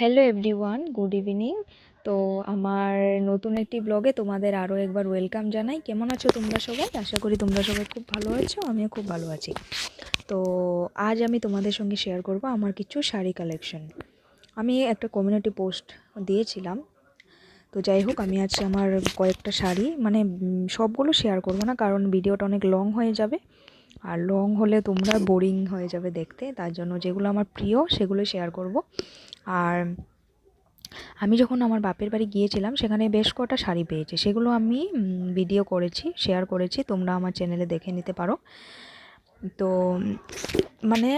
Hello everyone good evening তো আমার নতুন একটি ব্লগে তোমাদের আরও একবার ওয়েলকাম জানাই। কেমন আছো তোমরা সবাই? আশা করি তোমরা সবাই খুব ভালো আছো, আমিও খুব ভালো আছি। তো আজ আমি তোমাদের সঙ্গে শেয়ার করব আমার কিছু শাড়ি কালেকশন আমি একটা কমিউনিটি পোস্ট দিয়েছিলাম। তো যাই হোক, আমি আজ আমার কয়েকটা শাড়ি মানে সবগুলো শেয়ার করব না, কারণ ভিডিওটা অনেক লং হয়ে যাবে। আর লং হলে তোমরা বোরিং হয়ে যাবে দেখতে। তার জন্য যেগুলো আমার প্রিয় সেগুলো শেয়ার করব। আর আমি যখন আমার বাপের বাড়ি গিয়েছিলাম, সেখানে বেশ কটা শাড়ি পেয়েছি। সেগুলো আমি ভিডিও করেছি শেয়ার করেছি। তোমরা আমার চ্যানেলে দেখে নিতে পারো। তো মানে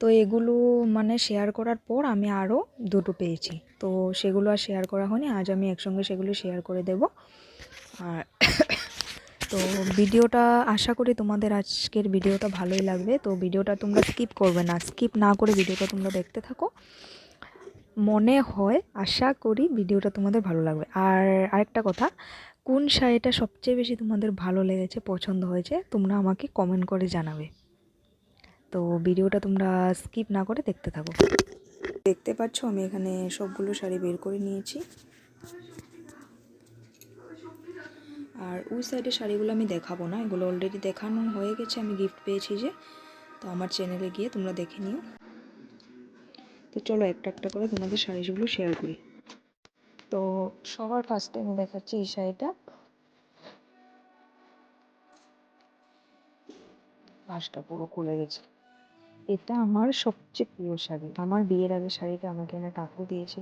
তো এগুলো মানে শেয়ার করার পর আমি আরও দুটো পেয়েছি। তো সেগুলো আর শেয়ার করা হয়নি। আজ আমি একসঙ্গে সেগুলো শেয়ার করে দেব। আর তো ভিডিওটা আশা করি তোমাদের আজকের ভিডিওটা ভালোই লাগবে। তো ভিডিওটা তোমরা স্কিপ করবে না। স্কিপ না করে ভিডিওটা তোমরা দেখতে থাকো। মনে হয়, আশা করি ভিডিওটা তোমাদের ভালো লাগবে। আর আরেকটা কথা, কোন শাড়িটা সবচেয়ে বেশি তোমাদের ভালো লেগেছে, পছন্দ হয়েছে, তোমরা আমাকে কমেন্ট করে জানাবে। তো ভিডিওটা তোমরা স্কিপ না করে দেখতে থাকো। দেখতে পাচ্ছ, আমি এখানে সবগুলো শাড়ি বের করে নিয়েছি। আর ওই সাইডের শাড়িগুলো আমি দেখাবো না, এগুলো অলরেডি দেখানো হয়ে গেছে, আমি গিফট পেয়েছি যে। তো আমার চ্যানেলে গিয়ে তোমরা দেখে নিও। তো চলো একটা একটা করে তোমাদের শাড়িগুলো শেয়ার করি। তো সবার ফার্স্টে আমি দেখাচ্ছি এই শাড়িটা। পাশটা পুরো খুলে গেছে। এটা আমার সবচেয়ে প্রিয় শাড়ি। আমার বিয়ের আগে শাড়িটা আমাকে এনে কাকু দিয়েছে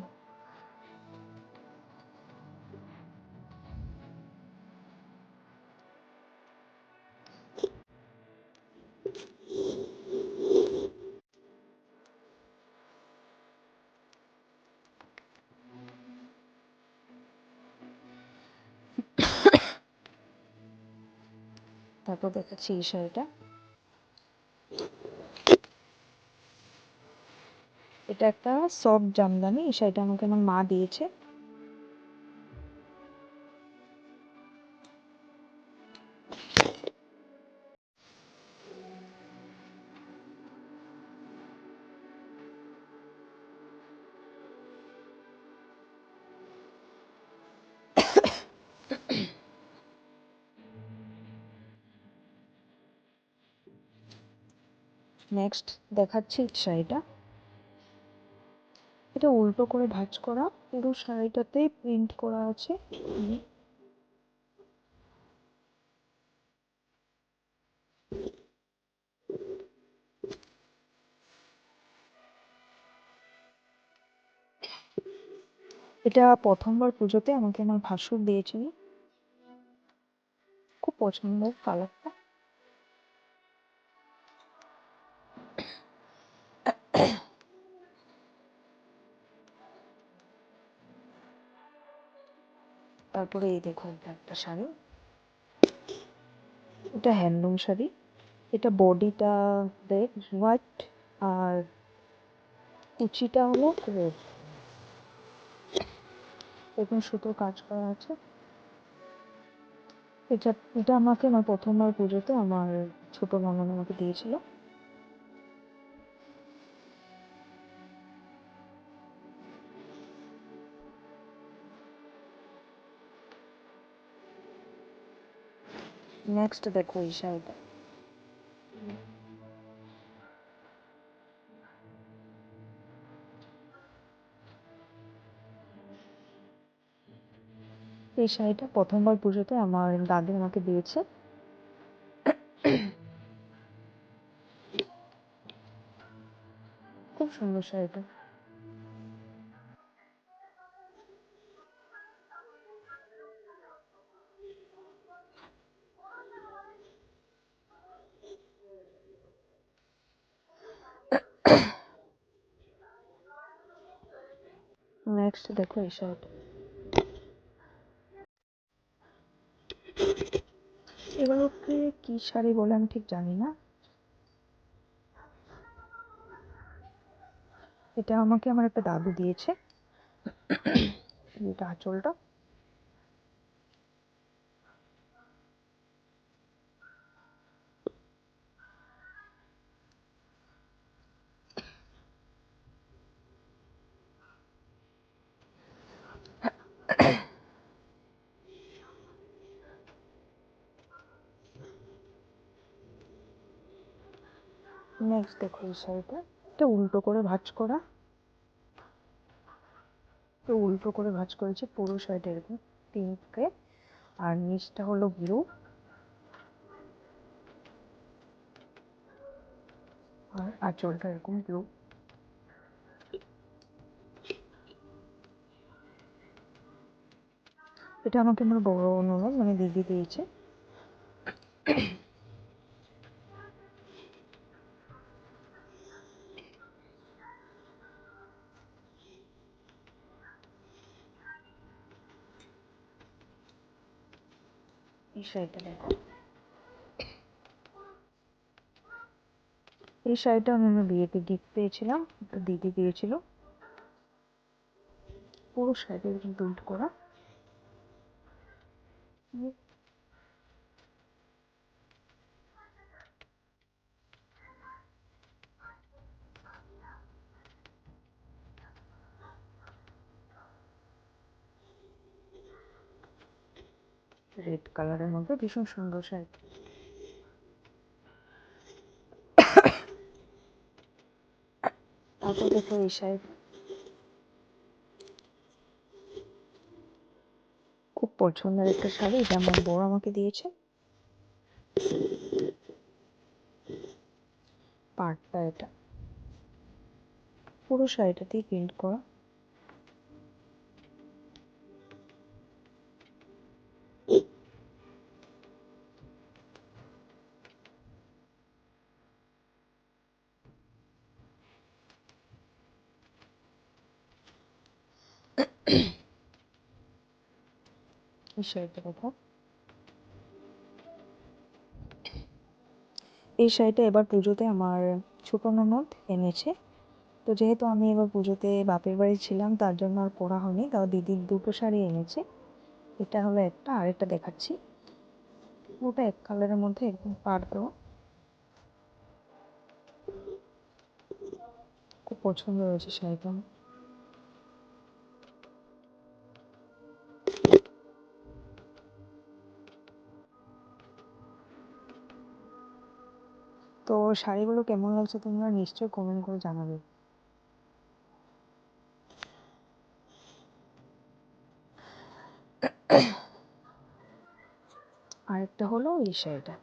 তারপর দেখাচ্ছি এই শাড়িটা এটা একটা সফট জামদানি এই শাড়িটা আমাকে আমার মা দিয়েছে। নেক্সট দেখাচ্ছি শাড়িটা। এটা উল্টো করে ভাঁজ করা। পুরো শাড়িটাতেই প্রিন্ট করা আছে। এটা প্রথমবার পুজোতে আমাকে আমার ভাসুর দিয়েছিল। খুব পছন্দের কালারটা তারপরে এই দেখো এটা একটা শাড়ি। এটা হ্যান্ডলুম শাড়ি। এটা বডিটা হোয়াইট আর কুচিটা হলো রেড এরকম সুতোর কাজ করা আছে। এটা এটা আমাকে আমার প্রথমবার পুজোতে আমার ছোট ননদ আমাকে দিয়েছিল। নেক্সট দেখো শাড়িটা এই শাড়িটা প্রথমবার পুজোতে আমার দাদি আমাকে দিয়েছে। খুব সুন্দর শাড়িটা। নেক্সট দেখো এই শাড়িটা এগুলোকে কি শাড়ি বলে আমি ঠিক জানি না। এটা আমাকে আমার একটা দাদু দিয়েছে। এটা আঁচলটা। নেক্সট দেখো এই শাড়িটা। এটা উল্টো করে ভাঁজ করা। তো উল্টো করে ভাঁজ করেছি পুরো শাড়িটা এরকম পিঙ্কে। আর নিচটা হলো ব্লু। আর আঁচলটা এরকম ব্লু। এটা আমাকে আমার বড় অনুরোধ মানে দিদি দিয়েছে। এই শাড়িটা দেখো এই শাড়িটা আমি আমার বিয়েতে গিফট পেয়েছিলাম তো দিদি দিয়েছিল পুরো শাড়িটা এরকম প্রিন্ট করা রেড কালারের মধ্যে ভীষণ সুন্দর শাড়ি। এই শাড়ি। খুব পছন্দের একটা শাড়ি, এটা আমার বড় আমাকে দিয়েছে। পাটটা এটা। পুরো শাড়িটাতেই প্রিন্ট করা। শাড়িটা দেখো এই শাড়িটা এবার পুজোতে আমার ছোট ননদ এনেছে। তো যেহেতু আমি এবার পুজোতে বাপের বাড়ি ছিলাম, তার জন্য আর পরা হয়নি। তাও দিদির দুটো শাড়ি এনেছে। এটা হলো একটা আরেকটা দেখাচ্ছি। ওটা এক কালারের মধ্যে একদম পার দেওয়া খুব পছন্দ হয়েছে শাড়িটা। শাড়িগুলো কেমন লাগছে তোমরা নিশ্চয়ই কমেন্ট করে জানাবে। আরেকটা হলো এই শাড়িটা।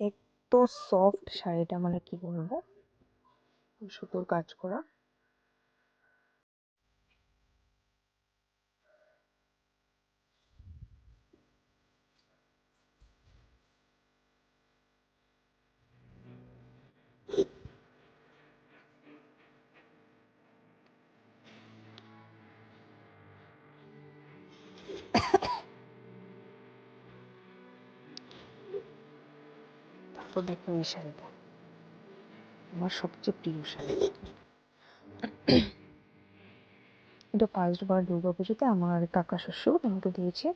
এত সফট শাড়িটা মানে কি বলব? সুতোর কাজ করা। দেখো এই শাড়িটা আমার সবচেয়ে প্রিয় শাড়ি এটা ফার্স্ট বার দুর্গা পুজোতে আমার কাকা শ্বশুর আমাকে দিয়েছে।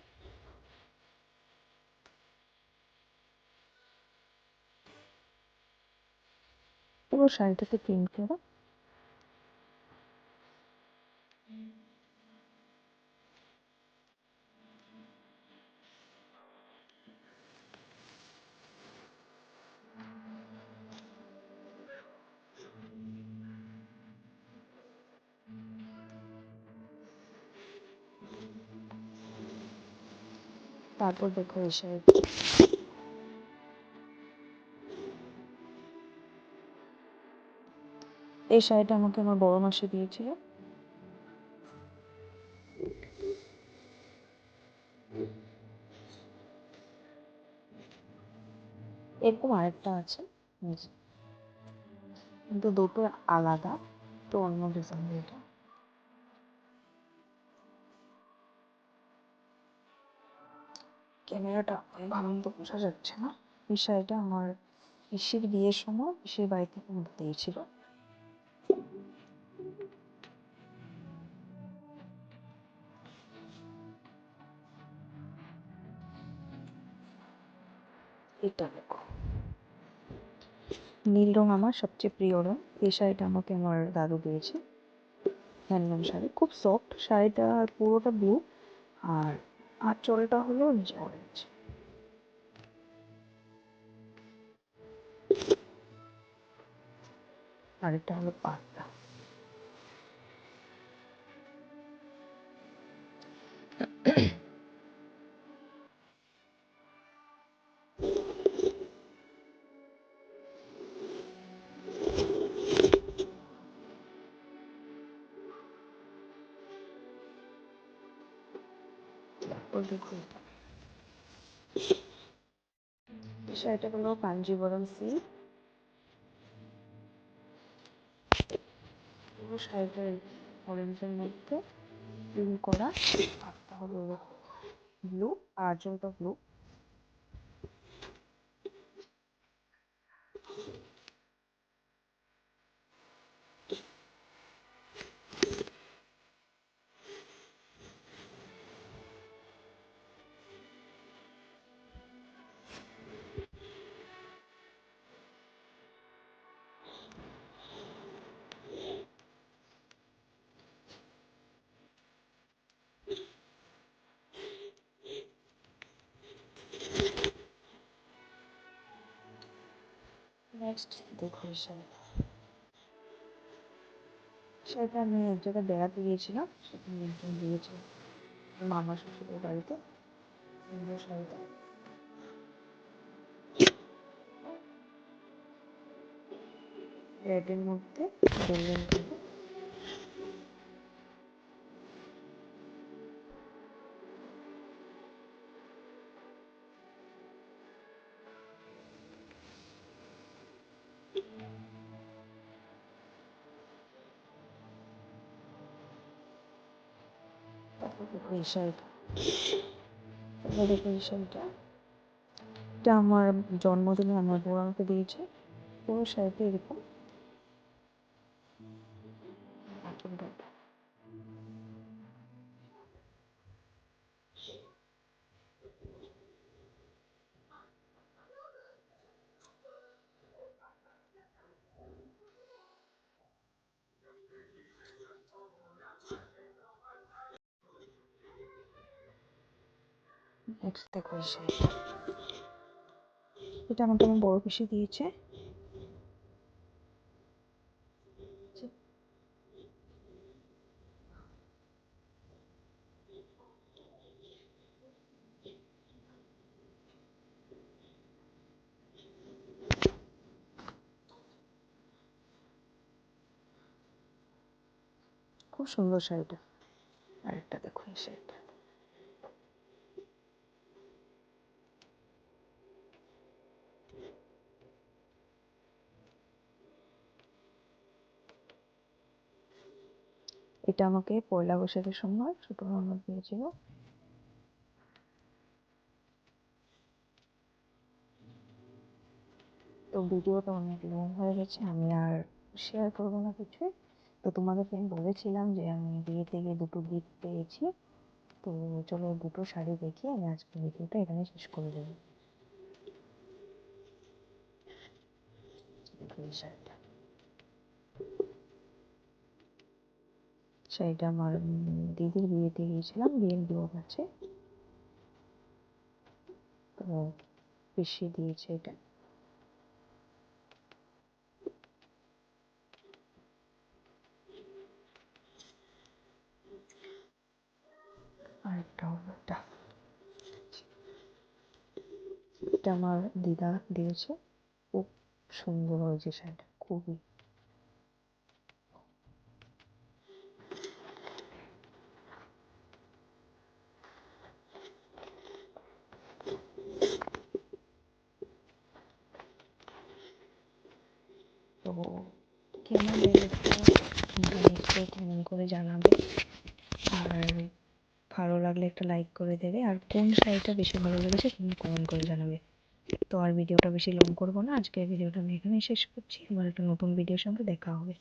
পুরো শাড়িটাতে প্রিন্ট করা। দেখো এই এই শাড়িটা আমাকে আমার বড় মাসি দিয়েছিল। এরকম আরেকটা আছে কিন্তু দুটো আলাদা, তো অন্য ডিজাইন এটা। ক্যামেরাটা মতো বোঝা যাচ্ছে না। এই শাড়িটা আমার পিসির বিয়ের সময় পিসির বাড়ি থেকে আমাকে দিয়েছিল এটা দেখো। নীল রং আমার সবচেয়ে প্রিয় রং। এই শাড়িটা আমাকে আমার দাদু দিয়েছে। হ্যান্ডলুম শাড়ি। খুব সফট শাড়িটা পুরোটা ব্লু আর আঁচলটা হলো অরেঞ্জ আর এটা হলো পাটটা এটা। শাড়িটা হলো কাঞ্জিবরম সিল্ক পুরো শাড়িটা অরেঞ্জের মধ্যে প্রিন্ট করা। হলো ব্লু আর আঁচলটা ব্লু নেক্সট ডেকোরেশন শাড়িটা আমি এক জায়গায় বেড়াতে গিয়েছিলাম সেখানে একজন দিয়েছে মামা শ্বশুরের বাড়িতে সুন্দর শাড়িটা রেডের মধ্যে গোল্ডেন এটা আমার জন্মদিনে আমার আমাকে দিয়েছে। পুরো শাড়িটা এরকম। নেক্সট দেখো এই এটা আমাকে আমার বড় পিসি দিয়েছে। খুব সুন্দর শাড়িটা। আরেকটা দেখো এই শাড়িটা। এটা আমাকে পয়লা বৈশাখের সময় ছোট ননদ দিয়েছিল। তো ভিডিওটা অনেক লং হয়ে গেছে, আমি আর শেয়ার করব না কিছুই। তো তোমাদেরকে আমি বলেছিলাম যে আমি বিয়ে থেকে দুটো গিফট পেয়েছি। তো চলো দুটো শাড়ি দেখি, আমি আজকে ভিডিওটা এখানে শেষ করে দেবো। দেখো এই শাড়িটা শাড়িটা আমার দিদির বিয়েতে গিয়েছিলাম, বিয়ের বিয়োগ আছে। তো পিসি দিয়েছে এটা। এটা আমার দিদা দিয়েছে। খুব সুন্দর হয়েছে শাড়িটা, খুবই তো কেমন লেগেছে? নিশ্চয়ই কমেন্ট করে জানাবে? আর ভালো লাগলে একটা লাইক করে দেবে। আর কোন শাড়িটা বেশি ভালো লেগেছে তুমি কমেন্ট করে জানাবে। তো আর ভিডিওটা বেশি লং করব না। আজকের ভিডিওটা আমি এখানেই শেষ করছি। আবার একটা নতুন ভিডিওর সঙ্গে দেখা হবে।